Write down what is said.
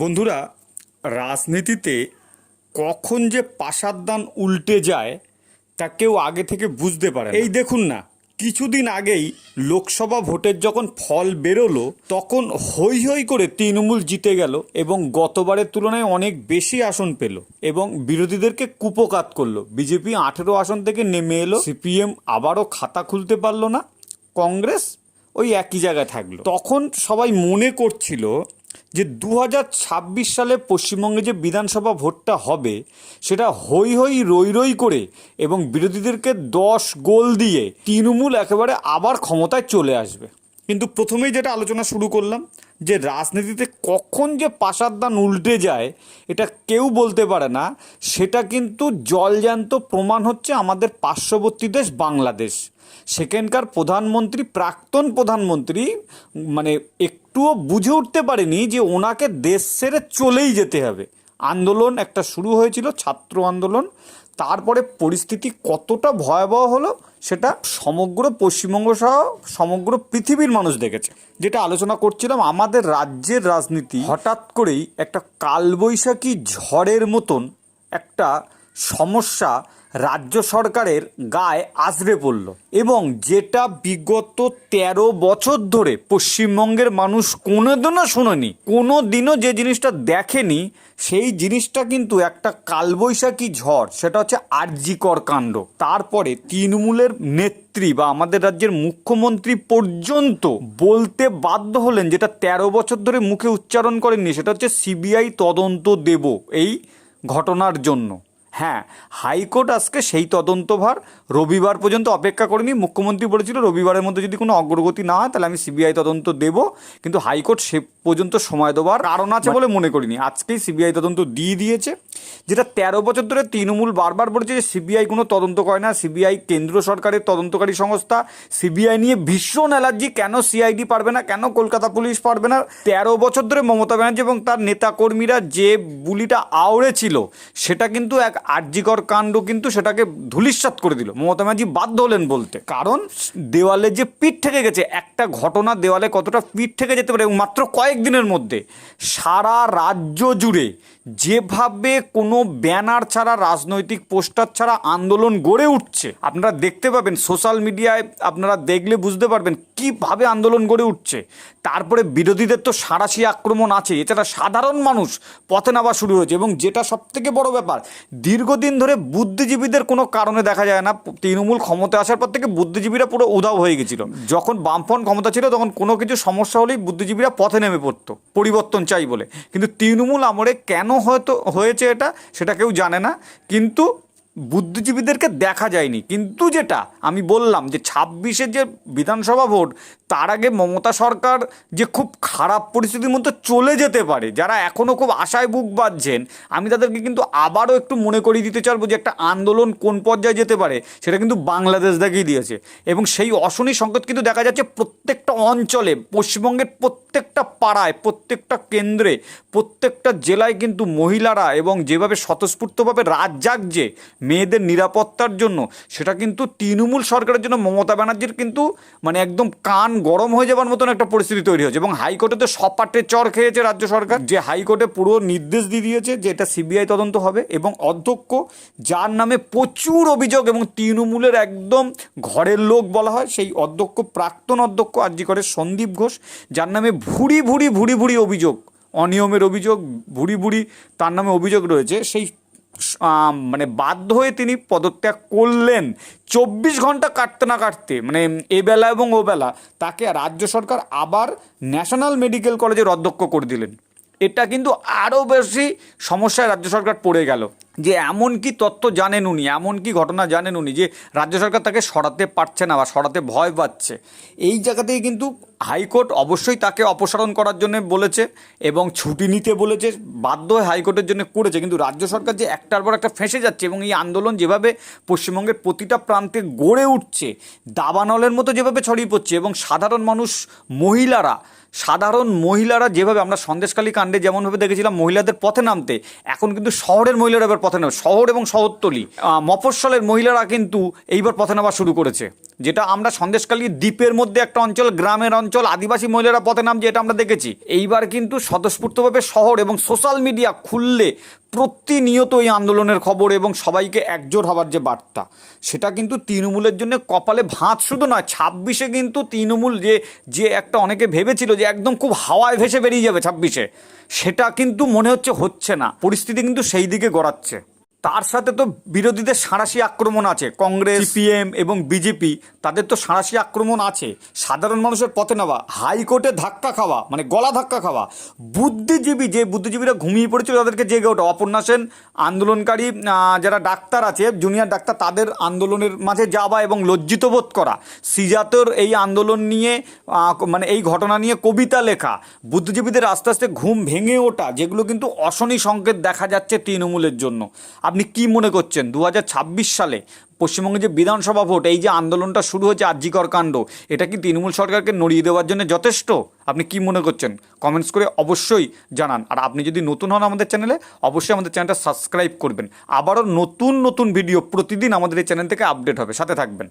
বন্ধুরা, রাজনীতিতে কখন যে পাশার উল্টে যায়, তা কেউ আগে থেকে বুঝতে পারে এই দেখুন না, কিছুদিন আগেই লোকসভা ভোটের যখন ফল বেরোলো, তখন হই হই করে তৃণমূল জিতে গেল এবং গতবারের তুলনায় অনেক বেশি আসন পেল এবং বিরোধীদেরকে কুপকাত করল। বিজেপি আঠেরো আসন থেকে নেমে এলো, সিপিএম আবারও খাতা খুলতে পারল না, কংগ্রেস ওই একই জায়গায় থাকল। তখন সবাই মনে করছিল যে দু হাজার ছাব্বিশ সালে পশ্চিমবঙ্গে যে বিধানসভা ভোটটা হবে, সেটা হই হই রই রই করে এবং বিরোধীদেরকে দশ গোল দিয়ে তৃণমূল একেবারে আবার ক্ষমতায় চলে আসবে। কিন্তু প্রথমেই যেটা আলোচনা শুরু করলাম, যে রাজনীতিতে কখন যে পাশারদান উল্টে যায়, এটা কেউ বলতে পারে না। সেটা কিন্তু জলজ্যান্ত প্রমাণ হচ্ছে আমাদের পার্শ্ববর্তী দেশ বাংলাদেশ। সেখানকার প্রধানমন্ত্রী, প্রাক্তন প্রধানমন্ত্রী মানে একটুও বুঝে উঠতে পারেনি যে ওনাকে দেশ ছেড়ে চলেই যেতে হবে। আন্দোলন একটা শুরু হয়েছিল, ছাত্র আন্দোলন। তারপরে পরিস্থিতি কতটা ভয়াবহ হলো সেটা সমগ্র পশ্চিমবঙ্গ সহ সমগ্র পৃথিবীর মানুষ দেখেছে। যেটা আলোচনা করছিলাম, আমাদের রাজ্যের রাজনীতি হঠাৎ করেই একটা কালবৈশাখী ঝড়ের মতন একটা সমস্যা রাজ্য সরকারের গায়ে আছড়ে পড়ল এবং যেটা বিগত তেরো বছর ধরে পশ্চিমবঙ্গের মানুষ কোনোদিনও শোনেনি কোনো দিনও যে জিনিসটা দেখেনি, সেই জিনিসটা কিন্তু একটা কালবৈশাখী ঝড়, সেটা হচ্ছে আরজিকর কাণ্ড। তারপরে তৃণমূলের নেত্রী বা আমাদের রাজ্যের মুখ্যমন্ত্রী পর্যন্ত বলতে বাধ্য হলেন যেটা তেরো বছর ধরে মুখে উচ্চারণ করেননি, সেটা হচ্ছে সিবিআই তদন্ত দেব এই ঘটনার জন্য। হ্যাঁ হাইকোর্ট আজকে সেই তদন্তভার রবিবার পর্যন্ত অপেক্ষা করেনি। মুখ্যমন্ত্রী বলেছিল রবিবারের মধ্যে যদি কোনো অগ্রগতি না হয়, তাহলে আমি সিবিআই তদন্ত দেব। কিন্তু হাইকোর্ট সে পর্যন্ত সময় দেওয়ার কারণ আছে বলে মনে করিনি। আজকেই সিবিআই তদন্ত দিয়ে দিয়েছে, যেটা তেরো বছর ধরে তৃণমূল বারবার বলেছে যে সিবিআই কোনো তদন্ত করে না। সিবিআই কেন্দ্র সরকারের তদন্তকারী সংস্থা। সিবিআই নিয়ে ভীষণ অ্যালার্জি। কেন সিআইডি পারবে না? কেন কলকাতা পুলিশ পারবে না? তেরো বছর ধরে মমতা ব্যানার্জি এবং তার নেতাকর্মীরা যে বুলিটা আওড়েছিল, সেটা কিন্তু এক আর্যিকর কাণ্ড কিন্তু সেটাকে ধুলিস্বাত করে দিল। মমতা ব্যানার্জি বাধ্য হলেন বলতে। কারণ দেওয়ালে যে পিঠ থেকে গেছে, একটা ঘটনা দেওয়ালে কতটা পিঠ থেকে যেতে পারে, এবং মাত্র কয়েকদিনের মধ্যে সারা রাজ্য জুড়ে যেভাবে কোনো ব্যানার ছাড়া, রাজনৈতিক পোস্টার ছাড়া আন্দোলন গড়ে উঠছে, আপনারা দেখতে পাবেন, সোশ্যাল মিডিয়ায় আপনারা দেখলে বুঝতে পারবেন কীভাবে আন্দোলন গড়ে উঠছে। তারপরে বিরোধীদের তো সাঁড়াশি আক্রমণ আছে, এছাড়া সাধারণ মানুষ পথে নামা শুরু হয়েছে, এবং যেটা সব থেকে বড় ব্যাপার দীর্ঘদিন ধরে বুদ্ধিজীবীদের কোনো কারণে দেখা যায় না। তৃণমূল ক্ষমতা আসার পর থেকে বুদ্ধিজীবীরা পুরো উধাও হয়ে গেছিল। যখন বামফ্রন্ট ক্ষমতা ছিল, তখন কোনো কিছু সমস্যা হলেই বুদ্ধিজীবীরা পথে নেমে পড়তো, পরিবর্তন চাই বলে। কিন্তু তৃণমূল আমলে কেন হয়তো হয়েছে এটা, সেটা কেউ জানে না। কিন্তু বুদ্ধিজীবীদেরকে দেখা যায়নি। কিন্তু যেটা আমি বললাম যে ছাব্বিশের যে বিধানসভা ভোট, তার আগে মমতা সরকার যে খুব খারাপ পরিস্থিতির মধ্যে চলে যেতে পারে, যারা এখনও খুব আশায় বুক বাঁধছেন, আমি তাদেরকে কিন্তু আবারও একটু মনে করিয়ে দিতে চাইব যে একটা আন্দোলন কোন পর্যায়ে যেতে পারে, সেটা কিন্তু বাংলাদেশ দেখিয়ে দিয়েছে। এবং সেই অশনি সংকেত কিন্তু দেখা যাচ্ছে প্রত্যেকটা অঞ্চলে, পশ্চিমবঙ্গের প্রত্যেকটা পাড়ায়, প্রত্যেকটা কেন্দ্রে, প্রত্যেকটা জেলায় কিন্তু মহিলারা এবং যেভাবে স্বতঃস্ফূর্তভাবে রাত জাগছে মেয়েদের নিরাপত্তার জন্য, সেটা কিন্তু তৃণমূল সরকারের জন্য মমতা ব্যানার্জির কিন্তু মানে একদম কান গরম হয়ে যাবার মতন একটা পরিস্থিতি তৈরি হয়েছে এবং হাইকোর্টে তো সপাটে চর খেয়েছে রাজ্য সরকার। যে হাইকোর্টে পুরো নির্দেশ দিয়ে দিয়েছে যে এটা সিবিআই তদন্ত হবে এবং অধ্যক্ষ, যার নামে প্রচুর অভিযোগ এবং তৃণমূলের একদম ঘরের লোক বলা হয়, সেই অধ্যক্ষ, প্রাক্তন অধ্যক্ষ আর্জি করে সন্দীপ ঘোষ, যার নামে ভুড়ি ভুড়ি ভুড়ি ভুড়ি অভিযোগ, অনিয়মের অভিযোগ, ভুড়ি ভুড়ি তার নামে অভিযোগ রয়েছে, সেই মানে বাধ্য হয়ে তিনি পদত্যাগ করলেন। চব্বিশ ঘণ্টা কাটতে না কাটতে মানে এবেলা এবং ওবেলা তাকে রাজ্য সরকার আবার ন্যাশনাল মেডিকেল কলেজের অধ্যক্ষ করে দিলেন। এটা কিন্তু আরও বেশি সমস্যায় রাজ্য সরকার পড়ে গেল। যে এমন কি তথ্য জানেন উনি, এমন কি ঘটনা জানেন উনি যে রাজ্য সরকার তাকে সরাতে পারছে না বা সরাতে ভয় পাচ্ছে। এই জায়গাতেই কিন্তু হাইকোর্ট অবশ্যই তাকে অপসারণ করার জন্য বলেছে এবং ছুটি নিতে বলেছে, বাধ্য হয়ে হাইকোর্টের জন্য করেছে। কিন্তু রাজ্য সরকার যে একটার পর একটা ফেঁসে যাচ্ছে এবং এই আন্দোলন যেভাবে পশ্চিমবঙ্গের প্রতিটা প্রান্তে গড়ে উঠছে, দাবানলের মতো যেভাবে ছড়িয়ে পড়ছে এবং সাধারণ মানুষ, মহিলারা, সাধারণ মহিলারা যেভাবে আমরা সন্দেশকালী কাণ্ডে যেমনভাবে দেখেছিলাম মহিলাদের পথে নামতে, এখন কিন্তু শহরের মহিলারা পথে নামে শহর এবং শহরতলি। মফস্বলের মহিলারা কিন্তু এইবার পথে নামা শুরু করেছে। যেটা আমরা সন্দেশকালী দ্বীপের মধ্যে একটা অঞ্চল, গ্রামের অঞ্চল, আদিবাসী মহিলারা পথে নামছে, এটা আমরা দেখেছি। এইবার কিন্তু স্বতঃস্ফূর্তভাবে শহর এবং সোশ্যাল মিডিয়া খুললে প্রতিনিয়ত এই আন্দোলনের খবর এবং সবাইকে একজোট হওয়ার যে বার্তা, সেটা কিন্তু তৃণমূলের জন্য কপালে ভাঁজ শুধু নয়, ছাব্বিশে কিন্তু তৃণমূল যে যে একটা অনেকে ভেবেছিল যে একদম খুব হাওয়ায় ভেসে বেরিয়ে যাবে ছাব্বিশে, সেটা কিন্তু মনে হচ্ছে হচ্ছে না। পরিস্থিতি কিন্তু সেই দিকে গড়াচ্ছে। তার সাথে তো বিরোধীদের সাঁড়াশি আক্রমণ আছে। কংগ্রেস, সিপিএম এবং বিজেপি, তাদের তো সাঁড়াশি আক্রমণ আছে। সাধারণ মানুষের পথে নেওয়া, হাইকোর্টে ধাক্কা খাওয়া মানে গলা ধাক্কা খাওয়া। বুদ্ধিজীবী, যে বুদ্ধিজীবীরা ঘুমিয়ে পড়েছিল তাদেরকে জেগে ওঠা। অপর্ণা সেন আন্দোলনকারী যারা ডাক্তার আছে, জুনিয়র ডাক্তার, তাদের আন্দোলনের মাঝে যাওয়া এবং লজ্জিত বোধ করা। সিজাতর এই আন্দোলন নিয়ে মানে এই ঘটনা নিয়ে কবিতা লেখা। বুদ্ধিজীবীদের আস্তে আস্তে ঘুম ভেঙে ওঠা, যেগুলো কিন্তু অশনি সংকেত দেখা যাচ্ছে তৃণমূলের জন্য। আপনি কি মনে করছেন? দু হাজার ছাব্বিশ সালে পশ্চিমবঙ্গে যে বিধানসভা ভোট, এই যে আন্দোলনটা শুরু হয়েছে আর্জিকর কাণ্ড, এটা কি তৃণমূল সরকারকে নড়িয়ে দেওয়ার জন্য যথেষ্ট? আপনি কি মনে করছেন? কমেন্টস করে অবশ্যই জানান। আর আপনি যদি নতুন হন আমাদের চ্যানেলে, অবশ্যই আমাদের চ্যানেলটা সাবস্ক্রাইব করবেন। আবারও নতুন নতুন ভিডিও প্রতিদিন আমাদের এই চ্যানেল থেকে আপডেট হবে। সাথে থাকবেন।